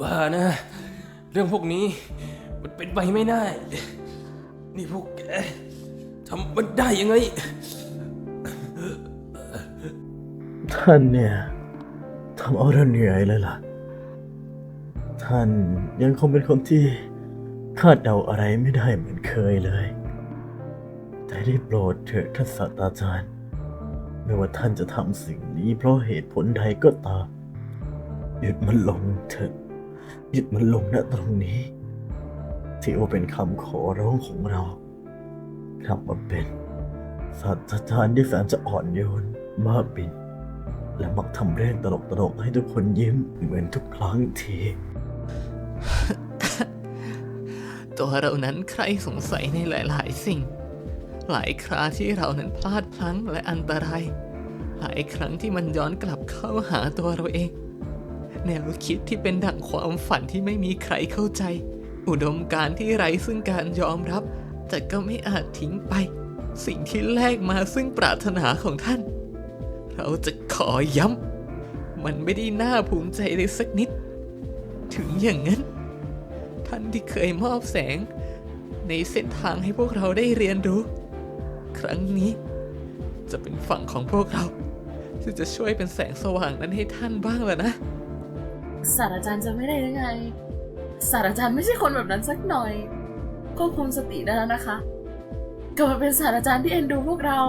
บ้านะ เรื่องพวกนี้มันเป็นไปไม่ได้ นี่พวกแกทำมันได้ยังไง ท่านเนี่ยทำเอาเราเหนื่อยเลยล่ะ ท่านยังคงเป็นคนที่คาดเดาอะไรไม่ได้เหมือนเคยเลย แต่ได้โปรดเถอะท่านศาสตราจารย์ ไม่ว่าท่านจะทำสิ่งนี้เพราะเหตุผลใดก็ตาม หยุดมันลงเถอะหยุดมันลงณตรงนี้ ที่ว่าเป็นคำขอร้องของเรากลับมาเป็นศาสตราจารย์ที่แสนจะอ่อนโยนบ้าบิน และมักทำเรื่องตลกๆให้ทุกคนยิ้มเหมือนทุกครั้งที ตัวเรานั้นใครสงสัยในหลาย ๆ สิ่ง หลายคราที่เรานั้นพลาดพลั้งและอันตราย หลายครั้งที่มันย้อนกลับเข้าหาตัวเราเอง แนวคิดที่เป็นดั่งความฝันที่ไม่มีใครเข้าใจ อุดมการที่ไร้ซึ่งการยอมรับ แต่ก็ไม่อาจทิ้งไป สิ่งที่แลกมาซึ่งปรารถนาของท่าน เราจะขอย้ำ มันไม่ได้น่าภูมิใจเลยสักนิด ถึงอย่างนั้น ท่านที่เคยมอบแสง ในเส้นทางให้พวกเราได้เรียนรู้ ครั้งนี้ จะเป็นฝั่งของพวกเราที่จะช่วยเป็นแสงสว่างนั้นให้ท่านบ้างแล้วนะ ศาสตราจารย์จะไม่ได้ยังไงศาสตราจารย์ไม่ใช่คนแบบนั้นสักหน่อยควบคุมสติได้แล้วนะคะกลับมาเป็นศาสตราจารย์ที่เอ็นดูพวกเรา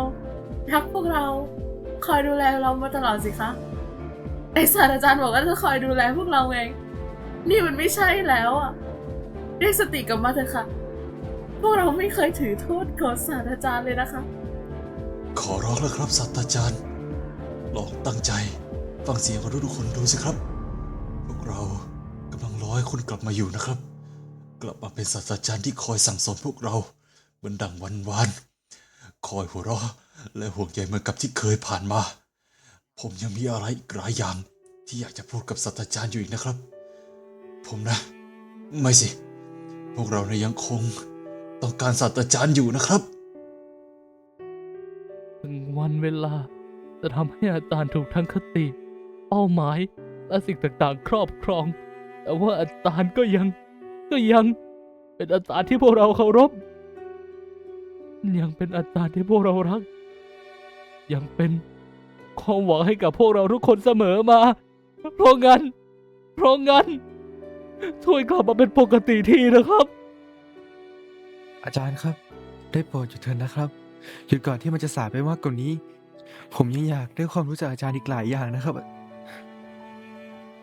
รักพวกเราคอยดูแลเรามาตลอดสิคะไอศาสตราจารย์บอกว่าจะคอยดูแลพวกเราไงนี่มันไม่ใช่แล้วอะเรียกสติกลับมาเถอะค่ะ พวกเราไม่เคยถือโทษโกรธศาสตราจารย์เลยนะคะ ขอร้องแล้วครับศาสตราจารย์ลองตั้งใจ ฟังเสียงของทุกๆคนดูสิครับ เรากำลังรอให้คุณกลับมาอยู่นะครับ กลับมาเป็นศาสตราจารย์ที่คอยสั่งสอนพวกเราเหมือนดังวันวานคอยหัวเราะและห่วงใยเหมือนกับที่เคยผ่านมา ผมยังมีอะไรอีกหลายอย่างที่อยากจะพูดกับศาสตราจารย์อยู่อีกนะครับ ผมนะ ไม่สิ พวกเราเนี่ยยังคงต้องการศาสตราจารย์อยู่นะครับถึงวันเวลาจะทำให้อาจารย์ถูกทั้งคติ เป้าหมาย และสิ่งต่างๆ ครอบครอง แต่ว่าอาจารย์ก็ยัง ก็ยังเป็นอาจารย์ที่พวกเราเคารพ ยังเป็นอาจารย์ที่พวกเรารัก ยังเป็นความหวังให้กับพวกเราทุกคนเสมอมา เพราะงั้น เพราะงั้น ช่วยกลับมาเป็นปกติทีนะครับ อาจารย์ครับ ได้โปรดหยุดเถอะนะครับ หยุดก่อนที่มันจะสายไปมากกว่านี้ ผมยังอยากได้ความรู้จากอาจารย์อีกหลายอย่างนะครับ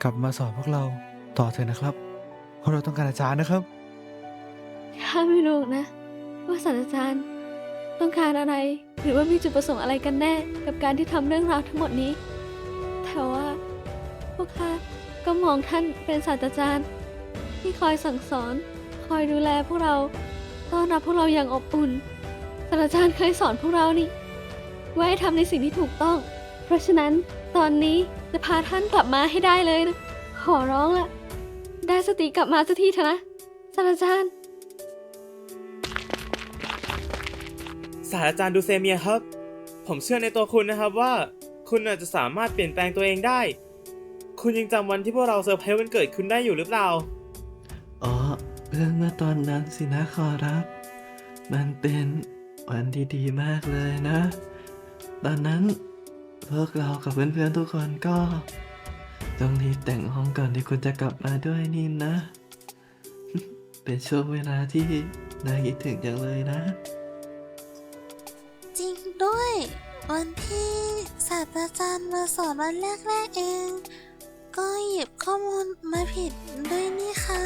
กลับมาสอนพวกเราต่อเถอะนะครับเพราะเราต้องการอาจารย์นะครับ ข้าไม่รู้นะ ว่าศาสตราจารย์ ต้องการอะไร หรือว่ามีจุดประสงค์อะไรกันแน่ กับการที่ทำเรื่องราวทั้งหมดนี้ แต่ว่า พวกข้าก็มองท่านเป็นศาสตราจารย์ ที่คอยสั่งสอน คอยดูแลพวกเราต้อนรับพวกเราอย่างอบอุ่นศาสตราจารย์เคยสอนพวกเรานี่ว่าให้ทำในสิ่งที่ถูกต้อง เพราะฉะนั้น ตอนนี้จะพาท่านกลับมาให้ได้เลยนะ ขอร้องละ ได้สติกลับมาสักทีเถอะนะศาสตราจารย์ ศาสตราจารย์ดูเซเมียครับ ผมเชื่อในตัวคุณนะครับว่า คุณอาจจะสามารถเปลี่ยนแปลงตัวเองได้ คุณยังจำวันที่พวกเราเซอร์ไพรส์วันเกิดคุณได้อยู่หรือเปล่า อ๋อเรื่องเมื่อตอนนั้นสินะขอรับ มันเป็นวันที่ดีมากเลยนะ ตอนนั้น พวกเรากับเพื่อนๆทุกคนก็ต้องรีบแต่งห้องก่อนที่คุณจะกลับมาด้วยนี่นะ เป็นช่วงเวลาที่น่าคิดถึงจังเลยนะ จริงด้วย วันที่ศาสตราจารย์มาสอนวันแรกๆเอง ก็หยิบข้อมูลมาผิดด้วยนี่คะ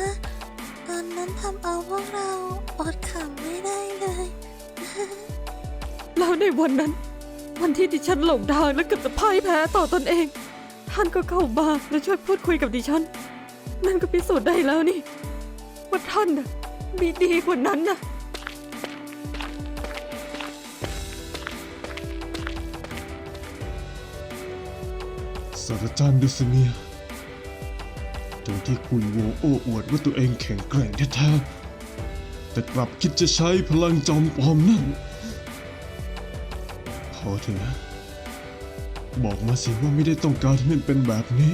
ตอนนั้นทำเอาพวกเราอดขำไม่ได้เลย แล้วในวันนั้น วันที่ดิฉันหลงทางและเกือบจะพ่ายแพ้ต่อตนเอง ท่านก็เข้ามาและช่วยพูดคุยกับดิฉัน นั่นก็พิสูจน์ได้แล้วนี่ ว่าท่านน่ะมีดีกว่านั้นน่ะศาสตราจารย์ดูสเมียจนที่คุณโวโอ้อวดว่าตัวเองแข็งแกร่งแท้ๆแต่กลับคิดจะใช้พลังจอมปลอมนั่น อเถอะนะ บอกมาสิว่าไม่ได้ต้องการให้มันเป็นแบบนี้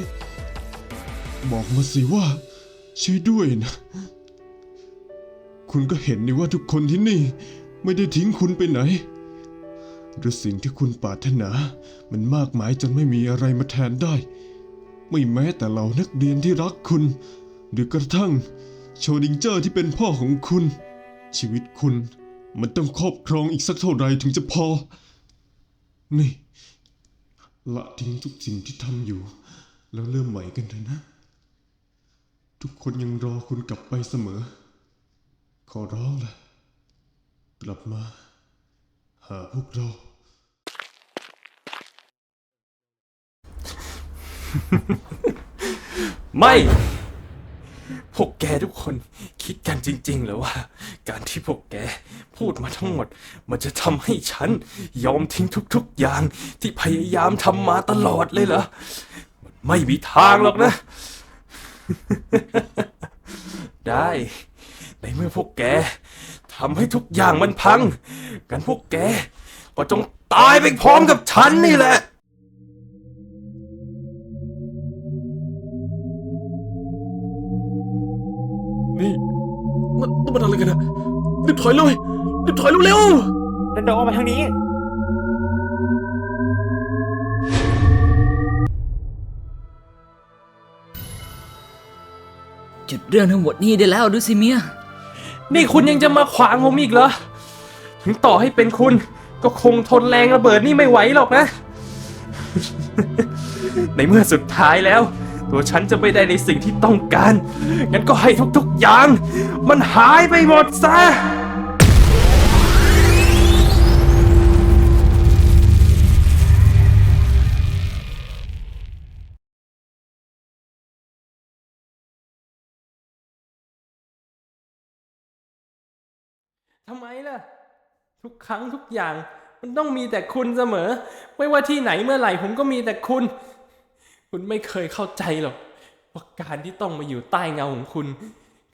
บอกมาสิว่าช่วยด้วยนะ คุณก็เห็นนี่ว่าทุกคนที่นี่ ไม่ได้ทิ้งคุณไปไหนหรือสิ่งที่คุณปรารถนา มันมากมายจนไม่มีอะไรมาแทนได้ ไม่แม้แต่เหล่านักเรียนที่รักคุณ หรือกระทั่งโชดิงเจอร์ที่เป็นพ่อของคุณ ชีวิตคุณมันต้องครอบครองอีกสักเท่าไหร่ถึงจะพอ นี่ ละทิ้งทุกสิ่งที่ทำอยู่ แล้วเริ่มใหม่กันเถอะนะ ทุกคนยังรอคุณกลับไปเสมอ ขอร้องละกลับมา หาพวกเรา ไม่ พวกแกทุกคน คิดกันจริงๆเหรือว่า การที่พวกแกพูดมาทั้งหมด มันจะทำให้ฉันยอมทิ้งทุกๆอย่างที่พยายามทำมาตลอดเลยเหรอมันไม่มีทางหรอกนะ ได้ ในเมื่อพวกแกทำให้ทุกอย่างมันพังกันพวกแกก็จงตายไปพร้อมกับฉันนี่แหละ ถอยเลยรีบถอยเร็วเดินเดินออกมาทางนี้จุดเรื่องทั้งหมดนี้ได้แล้วดูสิเมียๆนี่คุณยังจะมาขวางผมอีกเหรอ ถึงต่อให้เป็นคุณ ก็คงทนแรงระเบิดนี่ไม่ไหวหรอกนะ ในเมื่อสุดท้ายแล้ว ตัวฉันจะไม่ได้ในสิ่งที่ต้องการ งั้นก็ให้ทุกๆอย่าง มันหายไปหมดซะ ทำไมล่ะ ทุกครั้งทุกอย่าง มันต้องมีแต่คุณเสมอ ไม่ว่าที่ไหนเมื่อไหร่ ผมก็มีแต่คุณ คุณไม่เคยเข้าใจหรอกว่าการที่ต้องมาอยู่ใต้เงาของคุณ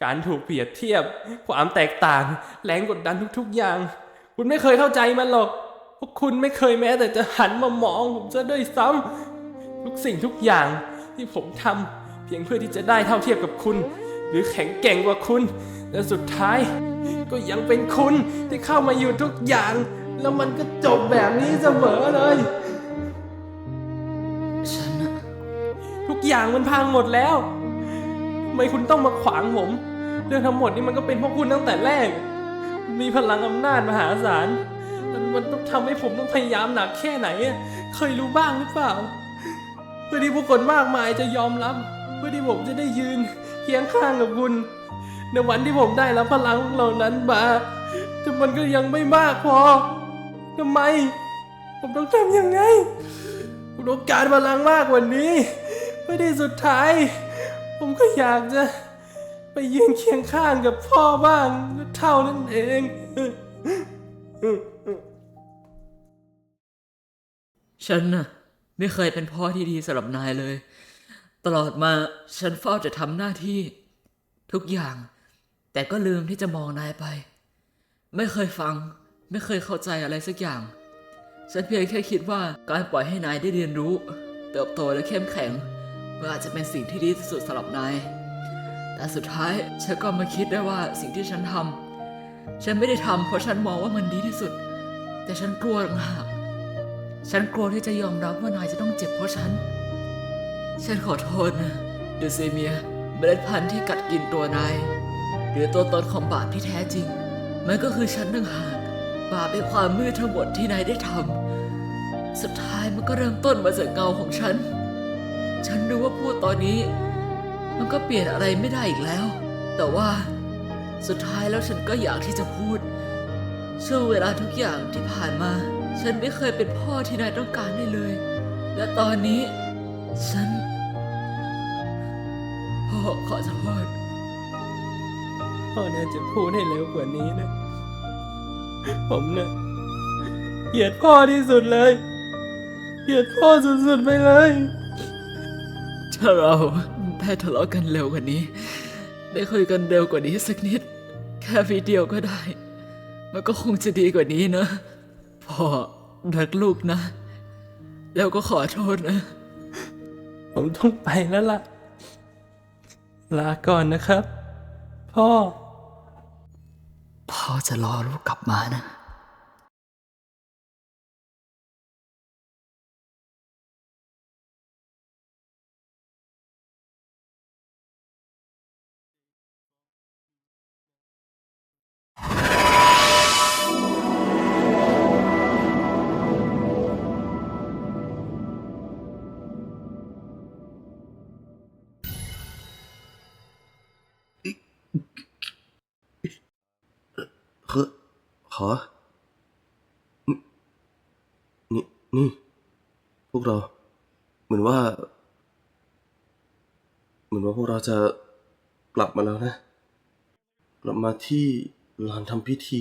การถูกเปรียบเทียบ ความแตกต่าง แรงกดดันทุก ๆอย่าง คุณไม่เคยเข้าใจมันหรอกพราคุณไม่เคยแม้แต่จะหันมามองผมซะด้วยซ้ำทุกสิ่งทุกอย่างที่ผมทำเพียงเพื่อที่จะได้เท่าเทียบกับคุณ หรือแข็งแกร่งกว่าคุณ และสุดท้ายก็ยังเป็นคุณที่เข้ามาอยู่ทุกอย่าง แล้วมันก็จบแบบนี้เสมอเลย ฉันน่ะทุกอย่างมันพังหมดแล้วทำไมคุณต้องมาขวางผม เรื่องทั้งหมดนี่มันก็เป็นเพราะคุณตั้งแต่แรก มีพลังอำนาจมหาศาลมันมันต้องทำให้ผมต้องพยายามหนักแค่ไหนอะเคยรู้บ้างหรือเปล่า เพื่อที่ผู้คนมากมายจะยอมรับ เพื่อที่ผมจะได้ยืนเคียงข้างกับคุณ ในวันที่ผมได้รับพลังเหล่านั้นมาแต่มันก็ยังไม่มากพอทำไม ผมต้องทำยังไงผมต้องการพลังมากกว่านี้เพื่อที่สุดท้าย ผมก็อยากจะไปยืนเคียงข้างกับพ่อบ้างเท่านั้นเองฉันน่ะ ไม่เคยเป็นพ่อที่ดีสำหรับนายเลย ตลอดมาฉันเฝ้าจะทำหน้าที่ ทุกอย่าง แต่ก็ลืมที่จะมองนายไป ไม่เคยฟัง ไม่เคยเข้าใจอะไรสักอย่าง ฉันเพียงแค่คิดว่าการปล่อยให้นายได้เรียนรู้ เติบโตและเข้มแข็งมันอาจจะเป็นสิ่งที่ดีที่สุดสำหรับนาย แต่สุดท้ายฉันก็มาคิดได้ว่าสิ่งที่ฉันทำฉันไม่ได้ทำเพราะฉันมองว่ามันดีที่สุด แต่ฉันกลัวต่างหากฉันกลัวที่จะยอมรับว่านายจะต้องเจ็บเพราะฉัน ฉันขอโทษนะเดเซเมียเมล็ดพันธุ์ที่กัดกินตัวนาย หรือตัวตนของบาปที่แท้จริง มันก็คือฉันต่างหากบาปเป็นความมืดทั้งหมดที่นายได้ทำสุดท้ายมันก็เริ่มต้นมาจากเงาของฉัน ฉันรู้ว่าพูดตอนนี้ มันก็เปลี่ยนอะไรไม่ได้อีกแล้ว แต่ว่าสุดท้ายแล้วฉันก็อยากที่จะพูด ช่วงเวลาทุกอย่างที่ผ่านมา ฉันไม่เคยเป็นพ่อที่นายต้องการได้เลย และตอนนี้ ฉันพ่อขอโทษ พ่อน่าจะพูดให้เร็วกว่านี้นะ ผมเนะ่ะเกลียดพ่อที่สุดเลย เกลียดพ่อสุดๆไปเลย ถ้าเราได้ทะเลาะกันเร็วกว่านี้ ได้คุยกันเร็วกว่านี้สักนิด แค่วิดีโอก็ได้ มันก็คงจะดีกว่านี้นะ พ่อรักลูกนะ แล้วก็ขอโทษนะ ผมต้องไปแล้วล่ะ ลาก่อนนะครับ พ่อ พ่อจะรอลูกกลับมานะ ขอนี่ นี่ พวกเรา เหมือนว่า เหมือนว่าพวกเราจะกลับมาแล้วนะ กลับมาที่ลานทำพิธี